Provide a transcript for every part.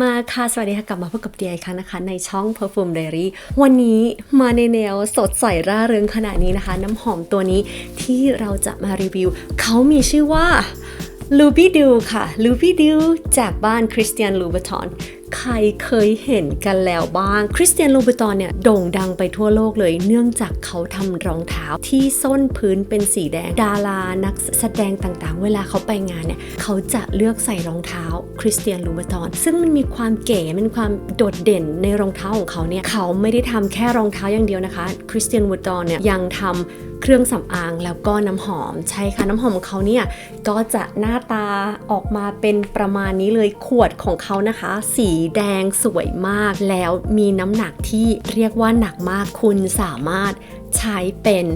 มาค่ะ สวัสดีค่ะ กลับมาพบกับเดียอีกครั้งนะคะ ในช่อง Perfume Diary วันนี้มาในแนวสดใสร่าเริงขนาดนี้นะคะ น้ำหอมตัวนี้ที่เราจะมารีวิว เขามีชื่อว่า l u b y d o ค่ะ l u b y d o จากบ้าน Christian Louboutin ใครเคยเห็นกันแล้วบ้าง คริสเตียนลูบิตอนเนี่ยโด่งดังไปทั่วโลกเลย เนื่องจากเขาทำรองเท้าที่ส้นพื้นเป็นสีแดง ดารานักแสดงต่างๆ เวลาเขาไปงานเนี่ยเขาจะเลือกใส่รองเท้าคริสเตียนลูบิตอน ซึ่งมันมีความเก๋มันความโดดเด่นในรองเท้าของเขาเนี่ยเขาไม่ได้ทำแค่รองเท้าอย่างเดียวนะคะคริสเตียนลูบิตอนเนี่ยยังทำ เครื่องสำอางแล้วก็น้ำหอมใช่ค่ะน้ำหอมของเขาเนี่ยก็จะหน้าตาออกมาเป็นประมาณนี้เลยขวดของเขานะคะ สีแดงสวยมากแล้วมีน้ำหนักที่เรียกว่าหนักมากคุณสามารถใช้เป็น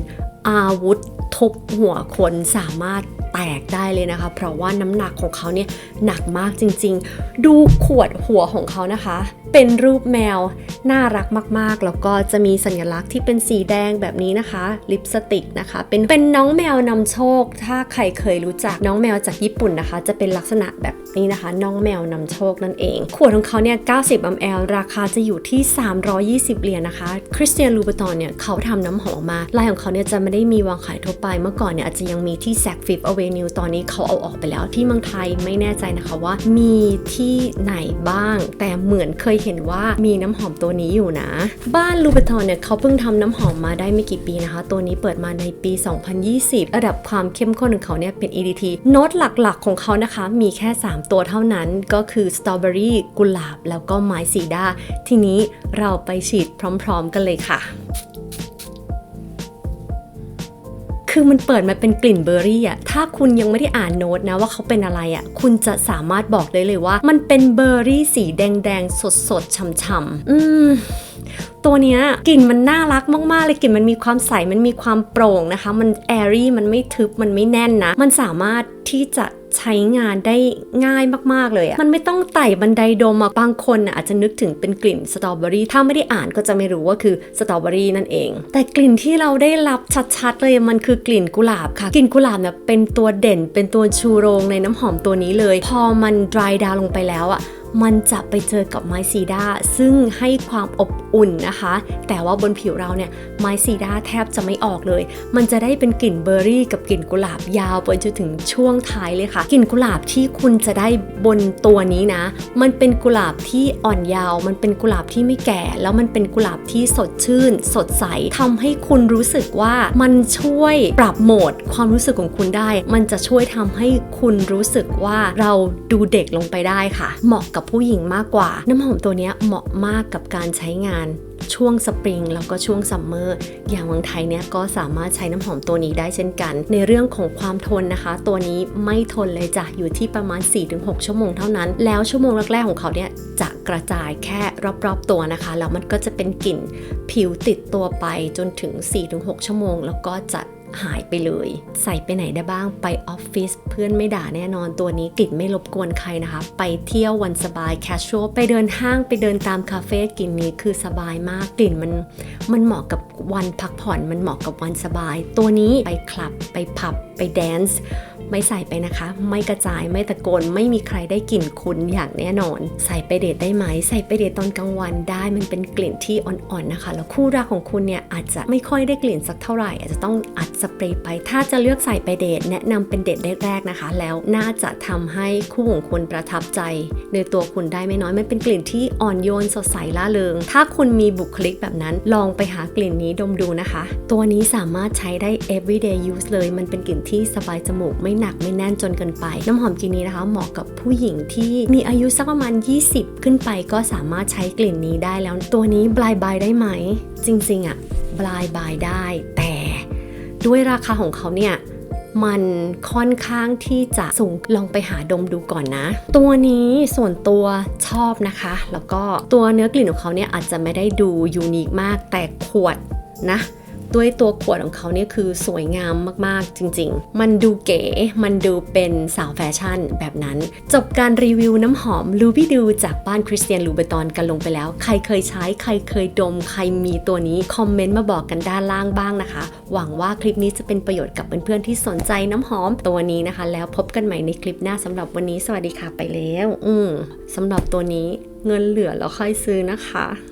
อาวุธทุบหัวคนสามารถแตกได้เลยนะคะ เพราะว่าน้ำหนักของเขาเนี่ยหนักมากจริง ๆ ดูขวดหัวของเขานะคะ เป็นรูปแมว น่ารักมากๆ แล้วก็จะมีสัญลักษณ์ที่เป็นสีแดงแบบนี้นะคะ ลิปสติกนะคะ เป็นเป็นน้องแมวนำโชค ถ้าใครเคยรู้จักน้องแมวจากญี่ปุ่นนะคะ จะเป็นลักษณะแบบนี้นะคะ น้องแมวนำโชคนั่นเอง ขวดของเขาเนี่ย90 ml ราคาจะอยู่ที่ 320 เหรียญนะคะคริสเตียนลูบ t ตอนเนี่ยเขาทำน้ำหอมมาลายของเขาเนี่ยจะไม่ได้มีวางขายทั่วไปเมื่อก่อนเนี่ยอาจจะยังมีที่แซกฟิฟอเวนิวตอนนี้เขาเอาออกไปแล้วที่เมืองไทยไม่แน่ใจนะคะว่า มีที่ไหนบ้าง แต่เหมือนเคยเห็นว่ามีน้ำหอมตัวนี้อยู่นะ บ้านลูเบทอนเนี่ยเขาเพิ่งทำน้ำหอมมาได้ไม่กี่ปีนะคะ ตัวนี้เปิดมาในปี 2020 ระดับความเข้มข้นของเขาเนี่ยเป็น EDT โน้ตหลักๆของเขานะคะ มีแค่ 3 ตัวเท่านั้นก็คือสตรอเบอรี่กุหลาบ แล้วก็ไม้สีดา ทีนี้เราไปฉีดพร้อม ๆ กันเลยค่ะ คือมันเปิดมาเป็นกลิ่นเบอร์รี่อะถ้าคุณยังไม่ได้อ่านโน้ตนะว่าเขาเป็นอะไรอะคุณจะสามารถบอกได้เลยว่า มันเป็นเบอร์รี่สีแดงๆ สดๆช่ำๆอืมตัวเนี้ยกลิ่นมันน่ารักมากๆเลยกลิ่นมันมีความใสมันมีความโปร่งนะคะ มันแอรี่มันไม่ทึบมันไม่แน่นนะ มันสามารถที่จะ ใช้งานได้ง่ายมากๆเลยอะมันไม่ต้องไต่บันไดดมอะบางคนน่ะอาจจะนึกถึงเป็นกลิ่นสตรอเบอรี่ถ้าไม่ได้อ่านก็จะไม่รู้ว่าคือสตรอเบอรี่นั่นเอง แต่กลิ่นที่เราได้รับชัดๆเลยมันคือกลิ่นกุหลาบค่ะกลิ่นกุหลาบเนี่ยเป็นตัวเด่นเป็นตัวชูโรงในน้ำหอมตัวนี้เลย พอมัน dry down ลงไปแล้วอะ มันจะไปเจอกับไมซีดาซึ่งให้ความอบอุ่นนะคะ แต่ว่าบนผิวเราเนี่ยไมซีดาแทบจะไม่ออกเลย มันจะได้เป็นกลิ่นเบอร์รี่ กับกลิ่นกุหลาบยาวไปจนถึงช่วงท้ายเลยค่ะ กลิ่นกุหลาบที่คุณจะได้บนตัวนี้นะ มันเป็นกุหลาบที่อ่อนยาว มันเป็นกุหลาบที่ไม่แก่ แล้วมันเป็นกุหลาบที่สดชื่น สดใสทำให้คุณรู้สึกว่ามันช่วยปรับโหมดความรู้สึกของคุณได้ มันจะช่วยทำให้คุณรู้สึกว่าเราดูเด็กลงไปได้ค่ะ เหมาะกับผู้หญิงมากกว่า น้ำหอมตัวนี้เหมาะมากกับการใช้งานช่วงสปริงแล้วก็ช่วงซัมเมอร์อย่างเมืองไทยเนี่ยก็สามารถใช้น้ำหอมตัวนี้ได้เช่นกัน ในเรื่องของความทนนะคะ ตัวนี้ไม่ทนเลยจ้ะอยู่ที่ประมาณ 4-6 ชั่วโมงเท่านั้น แล้วชั่วโมงแรกๆของเขาเนี่ยจะกระจายแค่รอบๆตัวนะคะแล้วมันก็จะเป็นกลิ่นผิวติดตัวไปจนถึง 4-6 ชั่วโมง แล้วก็จะ หายไปเลย ใส่ไปไหนได้บ้างไปออฟฟิศเพื่อนไม่ด่าแน่นอนตัวนี้กลิ่นไม่รบกวนใครนะคะ ไปเที่ยววันสบายแคชชวลไปเดินห้างไปเดินตามคาเฟ่กลิ่นนี้คือสบายมากกลิ่นมันมันเหมาะกับวันพักผ่อนมันเหมาะกับวันสบาย ตัวนี้ไปคลับไปผับไปแดนซ์ไม่ใส่ไปนะคะ ไม่กระจายไม่ตะโกนไม่มีใครได้กลิ่นคุณอย่างแน่นอน ใส่ไปเดทได้ไหม ใส่ไปเดทตอนกลางวันได้มันเป็นกลิ่นที่อ่อนๆนะคะ แล้วคู่รักของคุณเนี่ยอาจจะไม่ค่อยได้กลิ่นสักเท่าไหร่ อาจจะต้องอัดสเปรย์ไปถ้าจะเลือกใส่ไปเดทแนะนำเป็นเดทแรกๆนะคะ แล้วน่าจะทำให้คู่ของคุณประทับใจ ในตัวคุณได้ไม่น้อยมันเป็นกลิ่นที่อ่อนโยนสดใสล่าเริง ถ้าคุณมีบุคลิกแบบนั้นลองไปหากลิ่นนี้ดมดูนะคะ ตัวนี้สามารถใช้ได้ everyday use เลย มันเป็นกลิ่นที่สบายจมูกไม่หนักไม่แน่นจนเกินไป น้ำหอมกลิ่นนี้นะคะ เหมาะกับผู้หญิงที่มีอายุสักประมาณ 20 ขึ้นไปก็สามารถใช้กลิ่นนี้ได้แล้ว ตัวนี้บลายบายได้ไหม จริงๆอะบลายบายได้แต่ ด้วยราคาของเขาเนี่ยมันค่อนข้างที่จะสูงลองไปหาดมดูก่อนนะ ตัวนี้ส่วนตัวชอบนะคะ แล้วก็ตัวเนื้อกลิ่นของเขาเนี่ยอาจจะไม่ได้ดูยูนิคมากแต่ขวดนะ ด้วยตัวขวดของเขาเนี่ยคือสวยงามมากๆจริง ๆ มันดูเก๋ มันดูเป็นสาวแฟชั่นแบบนั้น จบการรีวิวน้ำหอมลูบิดูจากบ้านคริสเตียนลูเบตอนกันลงไปแล้ว ใครเคยใช้ใครเคยดม ใครมีตัวนี้คอมเมนต์มาบอกกันด้านล่างบ้างนะคะ หวังว่าคลิปนี้จะเป็นประโยชน์กับเพื่อนๆที่สนใจน้ำหอมตัวนี้นะคะ แล้วพบกันใหม่ในคลิปหน้าสำหรับวันนี้สวัสดีค่ะไปแล้ว อืมสำหรับตัวนี้เงินเหลือแล้วค่อยซื้อนะคะ